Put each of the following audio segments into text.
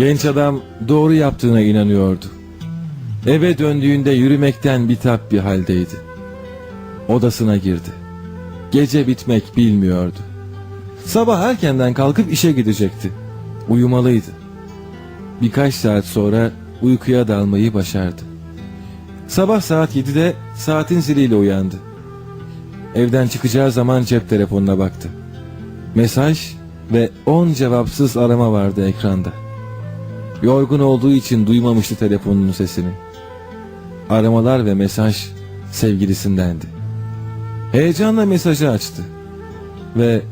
Genç adam doğru yaptığına inanıyordu. Eve döndüğünde yürümekten bitap bir haldeydi. Odasına girdi. Gece bitmek bilmiyordu. Sabah erkenden kalkıp işe gidecekti. Uyumalıydı. Birkaç saat sonra uykuya dalmayı başardı. Sabah saat 7'de saatin ziliyle uyandı. Evden çıkacağı zaman cep telefonuna baktı. Mesaj ve 10 cevapsız arama vardı ekranda. Yorgun olduğu için duymamıştı telefonunun sesini. Aramalar ve mesaj sevgilisindendi. Heyecanla mesajı açtı ve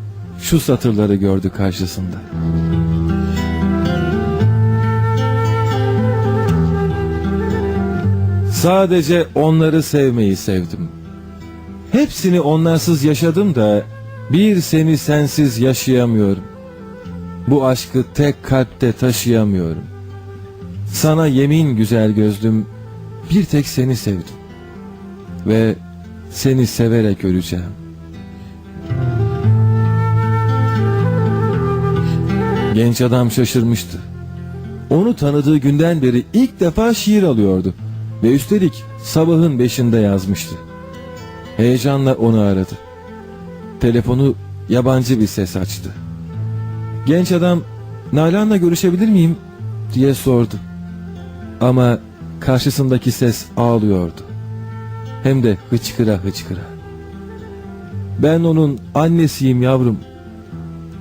şu satırları gördü karşısında. Sadece onları sevmeyi sevdim. Hepsini onlarsız yaşadım da bir seni sensiz yaşayamıyorum. Bu aşkı tek kalpte taşıyamıyorum. Sana yemin güzel gözlüm, bir tek seni sevdim. Ve seni severek öleceğim. Genç adam şaşırmıştı. Onu tanıdığı günden beri ilk defa şiir alıyordu. Ve üstelik sabahın beşinde yazmıştı. Heyecanla onu aradı. Telefonu yabancı bir ses açtı. Genç adam Nalan'la görüşebilir miyim diye sordu. Ama karşısındaki ses ağlıyordu. Hem de hıçkıra hıçkıra. Ben onun annesiyim yavrum.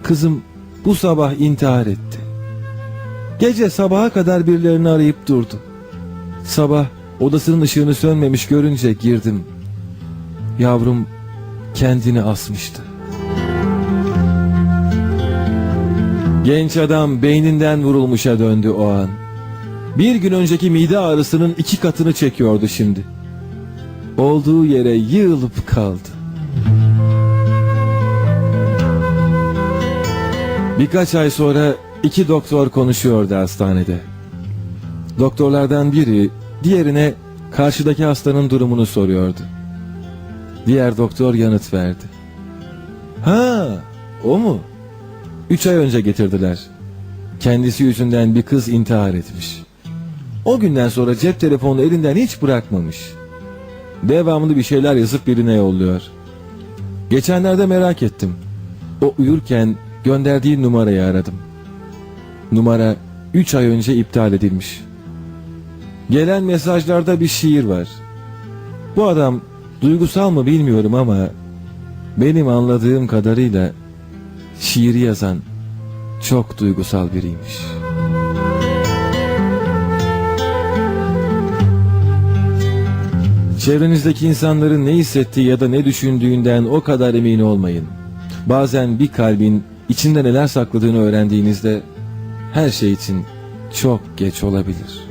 Kızım bu sabah intihar etti. Gece sabaha kadar birilerini arayıp durdu. Sabah odasının ışığını sönmemiş görünce girdim. Yavrum kendini asmıştı. Genç adam beyninden vurulmuşa döndü o an. Bir gün önceki mide ağrısının iki katını çekiyordu şimdi. Olduğu yere yığılıp kaldı. Birkaç ay sonra iki doktor konuşuyordu hastanede. Doktorlardan biri diğerine karşıdaki hastanın durumunu soruyordu. Diğer doktor yanıt verdi. Ha, o mu? Üç ay önce getirdiler. Kendisi yüzünden bir kız intihar etmiş. O günden sonra cep telefonunu elinden hiç bırakmamış. Devamlı bir şeyler yazıp birine yolluyor. Geçenlerde merak ettim. O uyurken gönderdiği numarayı aradım. Numara 3 ay önce iptal edilmiş. Gelen mesajlarda bir şiir var. Bu adam duygusal mı bilmiyorum ama benim anladığım kadarıyla şiiri yazan çok duygusal biriymiş. Çevrenizdeki insanların ne hissettiği ya da ne düşündüğünden o kadar emin olmayın. Bazen bir kalbin içinde neler sakladığını öğrendiğinizde her şey için çok geç olabilir.